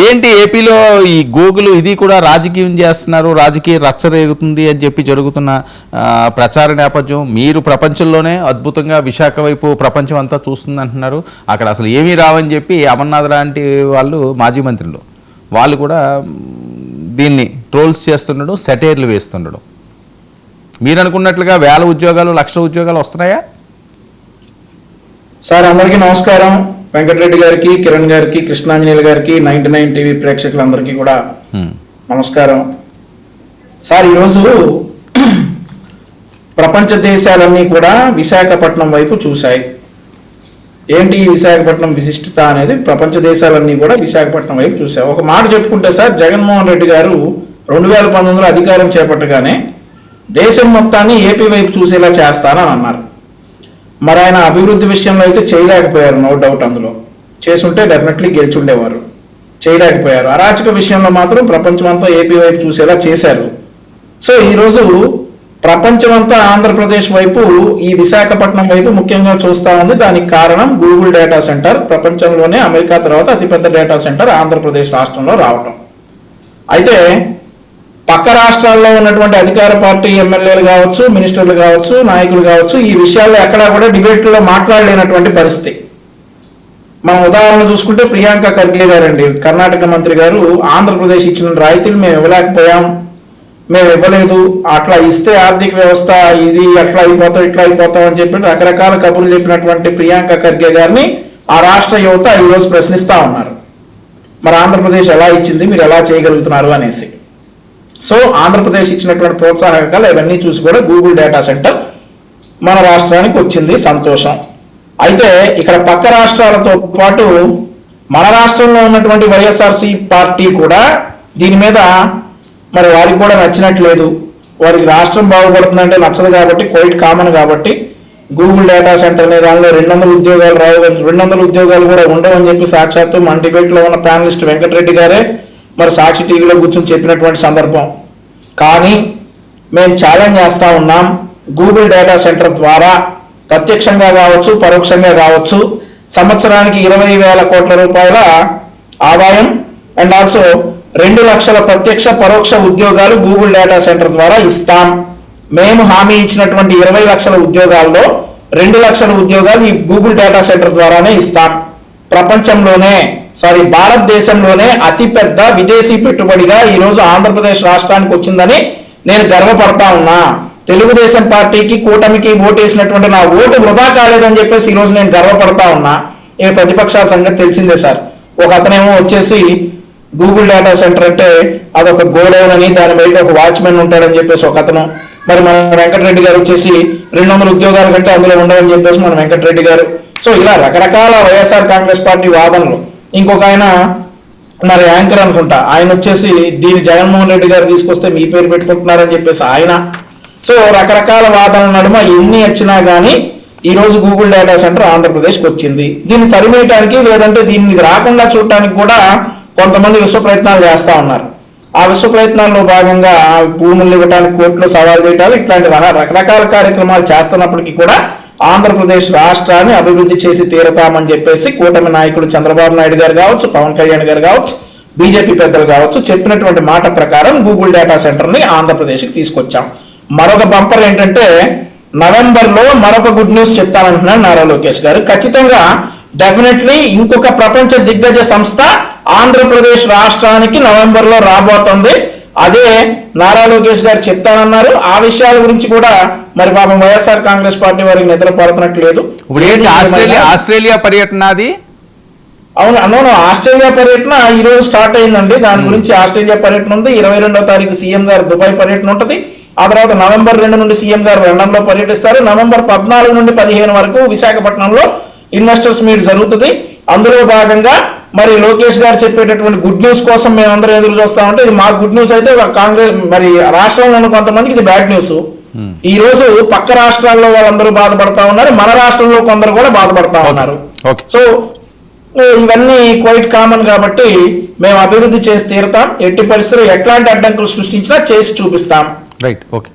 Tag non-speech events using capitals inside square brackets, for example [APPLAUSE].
ఏంటి ఏపీలో ఈ గూగుల్ ఇది కూడా రాజకీయం చేస్తున్నారు రాజకీయ రచ్చ రేగుతుంది అని చెప్పి జరుగుతున్న ప్రచార నేపథ్యం. మీరు ప్రపంచంలోనే అద్భుతంగా విశాఖ వైపు ప్రపంచం అంతా చూస్తుంది అంటున్నారు అక్కడ అసలు ఏమీ రావని చెప్పి అమర్నాథ్ లాంటి వాళ్ళు మాజీ మంత్రులు వాళ్ళు కూడా దీన్ని ట్రోల్స్ చేస్తుండడం సెటైర్లు వేస్తుండడం. మీరు అనుకున్నట్లుగా వేల ఉద్యోగాలు లక్షల ఉద్యోగాలు వస్తున్నాయా? సార్ అందరికీ నమస్కారం. వెంకటరెడ్డి గారికి కిరణ్ గారికి కృష్ణాంజనేయులు గారికి నైన్టీ నైన్ టీవీ ప్రేక్షకులందరికీ కూడా. నమస్కారం. సార్ ఈరోజు [CLEARS THROAT] ప్రపంచ దేశాలన్నీ కూడా విశాఖపట్నం వైపు చూశాయి. ఏంటి ఈ విశాఖపట్నం విశిష్టత అనేది? ప్రపంచ దేశాలన్నీ కూడా విశాఖపట్నం వైపు చూశాయి. ఒక మాట చెప్పుకుంటే సార్ జగన్మోహన్ రెడ్డి గారు రెండు వేల పంతొమ్మిదిలో అధికారం చేపట్టగానే దేశం మొత్తాన్ని ఏపీ వైపు చూసేలా చేస్తానని అన్నారు. మరి ఆయన అభివృద్ధి విషయంలో అయితే చేయలేకపోయారు నో డౌట్ అందులో. చేసుంటే డెఫినెట్లీ గెలిచుండేవారు. చేయలేకపోయారు. అరాచక విషయంలో మాత్రం ప్రపంచమంతా ఏపీ వైపు చూసేలా చేశారు. సో ఈరోజు ప్రపంచమంతా ఆంధ్రప్రదేశ్ వైపు ఈ విశాఖపట్నం వైపు ముఖ్యంగా చూస్తా ఉంది. దానికి కారణం గూగుల్ డేటా సెంటర్ ప్రపంచంలోనే అమెరికా తర్వాత అతిపెద్ద డేటా సెంటర్ ఆంధ్రప్రదేశ్ రాష్ట్రంలో రావటం. అయితే పక్క రాష్ట్రాల్లో ఉన్నటువంటి అధికార పార్టీ ఎమ్మెల్యేలు కావచ్చు మినిస్టర్లు కావచ్చు నాయకులు కావచ్చు ఈ విషయాల్లో ఎక్కడా కూడా డిబేట్లో మాట్లాడలేనటువంటి పరిస్థితి. మనం ఉదాహరణ చూసుకుంటే ప్రియాంక ఖర్గే గారండి కర్ణాటక మంత్రి గారు ఆంధ్రప్రదేశ్ ఇచ్చిన రాయితీలు మేము ఇవ్వలేకపోయాం మేము ఇవ్వలేదు అట్లా ఇస్తే ఆర్థిక వ్యవస్థ ఇది అట్లా అయిపోతాం ఇట్లా అయిపోతాం అని చెప్పి రకరకాల కబుర్లు చెప్పినటువంటి ప్రియాంక ఖర్గే గారిని ఆ రాష్ట్ర యువత ఈరోజు ప్రశ్నిస్తా ఉన్నారు. మరి ఆంధ్రప్రదేశ్ ఎలా ఇచ్చింది మీరు ఎలా చేయగలుగుతున్నారు అనేసి. సో ఆంధ్రప్రదేశ్ ఇచ్చినటువంటి ప్రోత్సాహకాలు ఇవన్నీ చూసి కూడా గూగుల్ డేటా సెంటర్ మన రాష్ట్రానికి వచ్చింది సంతోషం. అయితే ఇక్కడ పక్క రాష్ట్రాలతో పాటు మన రాష్ట్రంలో ఉన్నటువంటి వైఎస్ఆర్సి పార్టీ కూడా దీని మీద మరి వారికి కూడా నచ్చినట్లేదు. వారికి రాష్ట్రం బాగుపడుతుందంటే నచ్చదు కాబట్టి కోవిడ్ కామన్ కాబట్టి గూగుల్ డేటా సెంటర్ అనే దానిలో రెండు వందల ఉద్యోగాలు రావు రెండు వందల ఉద్యోగాలు కూడా ఉండవని చెప్పి సాక్షాత్తు మన డిబేట్లో ఉన్న ప్యానలిస్ట్ వెంకటరెడ్డి గారే మరి సాక్షి టీవీలో కూర్చొని చెప్పినటువంటి సందర్భం. కానీ మేము ఛాలెంజ్ చేస్తూ ఉన్నాం. గూగుల్ డేటా సెంటర్ ద్వారా ప్రత్యక్షంగా కావచ్చు పరోక్షంగా కావచ్చు సంవత్సరానికి ఇరవై వేల కోట్ల రూపాయల ఆదాయం అండ్ ఆల్సో రెండు లక్షల ప్రత్యక్ష పరోక్ష ఉద్యోగాలు గూగుల్ డేటా సెంటర్ ద్వారా ఇస్తాం. మేము హామీ ఇచ్చినటువంటి ఇరవై లక్షల ఉద్యోగాల్లో రెండు లక్షల ఉద్యోగాలు ఈ గూగుల్ డేటా సెంటర్ ద్వారానే ఇస్తాం. ప్రపంచంలోనే సారీ భారతదేశంలోనే అతిపెద్ద విదేశీ పెట్టుబడిగా ఈరోజు ఆంధ్రప్రదేశ్ రాష్ట్రానికి వచ్చిందని నేను గర్వపడతా ఉన్నా. తెలుగుదేశం పార్టీకి కూటమికి ఓటేసినటువంటి నా ఓటు వృధా కాలేదని చెప్పేసి ఈరోజు నేను గర్వపడతా ఉన్నా. ఏ ప్రతిపక్షాల సంగతి తెలిసిందే సార్. ఒక అతనేమో వచ్చేసి గూగుల్ డేటా సెంటర్ అంటే అదొక గోడౌన్ అని దాని బయట ఒక వాచ్మెన్ ఉంటాడని చెప్పేసి ఒక అతను. మరి మన వెంకటరెడ్డి గారు వచ్చేసి రెండు వందల ఉద్యోగాల కంటే అందులో ఉండవని చెప్పేసి మన వెంకటరెడ్డి గారు. సో ఇలా రకరకాల వైఎస్ఆర్ కాంగ్రెస్ పార్టీ వాదనలు. ఇంకొక ఆయన మరి యాంకర్ అనుకుంటా ఆయన వచ్చేసి దీని జగన్మోహన్ రెడ్డి గారు తీసుకొస్తే మీ పేరు పెట్టుకుంటున్నారని చెప్పేసి ఆయన. సో రకరకాల వాదనల నడుమ ఎన్ని వచ్చినా కానీ ఈ రోజు గూగుల్ డేటా సెంటర్ ఆంధ్రప్రదేశ్కి వచ్చింది. దీన్ని తరిమేయటానికి లేదంటే దీన్ని రాకుండా చూడటానికి కూడా కొంతమంది విశ్వ ప్రయత్నాలు చేస్తా ఉన్నారు. ఆ విశ్వ ప్రయత్నాల్లో భాగంగా భూములు ఇవ్వడానికి కోర్టులో సవాల్ చేయటాలు ఇట్లాంటి రకరకాల కార్యక్రమాలు చేస్తున్నప్పటికీ కూడా ఆంధ్రప్రదేశ్ రాష్ట్రాన్ని అభివృద్ధి చేసి తీరతామని చెప్పేసి కూటమి నాయకుడు చంద్రబాబు నాయుడు గారు కావచ్చు పవన్ కళ్యాణ్ గారు కావచ్చు బీజేపీ పెద్దలు కావచ్చు చెప్పినటువంటి మాట ప్రకారం గూగుల్ డేటా సెంటర్ని ఆంధ్రప్రదేశ్కి తీసుకొచ్చాం. మరొక బంపర్ ఏంటంటే నవంబర్లో మరొక గుడ్ న్యూస్ చెప్తానంటున్నారు నారా లోకేష్ గారు. ఖచ్చితంగా డెఫినెట్లీ ఇంకొక ప్రపంచ దిగ్గజ సంస్థ ఆంధ్రప్రదేశ్ రాష్ట్రానికి నవంబర్లో రాబోతోంది రాబోతుంది. అదే నారా లోకేష్ గారు చెప్తానన్నారు. ఆ విషయాల గురించి కూడా మరి పాపం వైఎస్ఆర్ కాంగ్రెస్ పార్టీ వారికి నిద్ర పడుతున్నట్లేదు. ఇప్పుడు ఏంటి ఆస్ట్రేలియా ఆస్ట్రేలియా పర్యటన అది? అవును అవును ఆస్ట్రేలియా పర్యటన ఈ రోజు స్టార్ట్ అయిందండి. దాని గురించి ఆస్ట్రేలియా పర్యటన ఉంది. ఇరవై రెండో తారీఖు సీఎం గారు దుబాయ్ పర్యటన ఉంటది. ఆ తర్వాత నవంబర్ రెండు నుండి సీఎం గారు లండన్లో పర్యటిస్తారు. నవంబర్ పద్నాలుగు నుండి పదిహేను వరకు విశాఖపట్నంలో ఇన్వెస్టర్స్ మీట్ జరుగుతుంది. అందులో భాగంగా మరి లోకేష్ గారు చెప్పేటటువంటి గుడ్ న్యూస్ కోసం మేమందరం ఎదురు చూస్తామంటే ఇది మా గుడ్ న్యూస్ అయితే కాంగ్రెస్ మరి రాష్ట్రంలో ఉన్న కొంతమందికి ఇది బ్యాడ్ న్యూస్ ఈ రోజు పక్క రాష్ట్రాల్లో వాళ్ళందరూ బాధపడతా ఉన్నారు మన రాష్ట్రంలో కొందరు కూడా బాధపడతా ఉన్నారు. ఓకే సో ఇవన్నీ క్వైట్ కామన్ కాబట్టి మేము అభివృద్ధి చేసి తీరుతాం. ఎట్టి పరిస్థితుల్లో ఎట్లాంటి అడ్డంకులు సృష్టించినా చేసి చూపిస్తాం. Right okay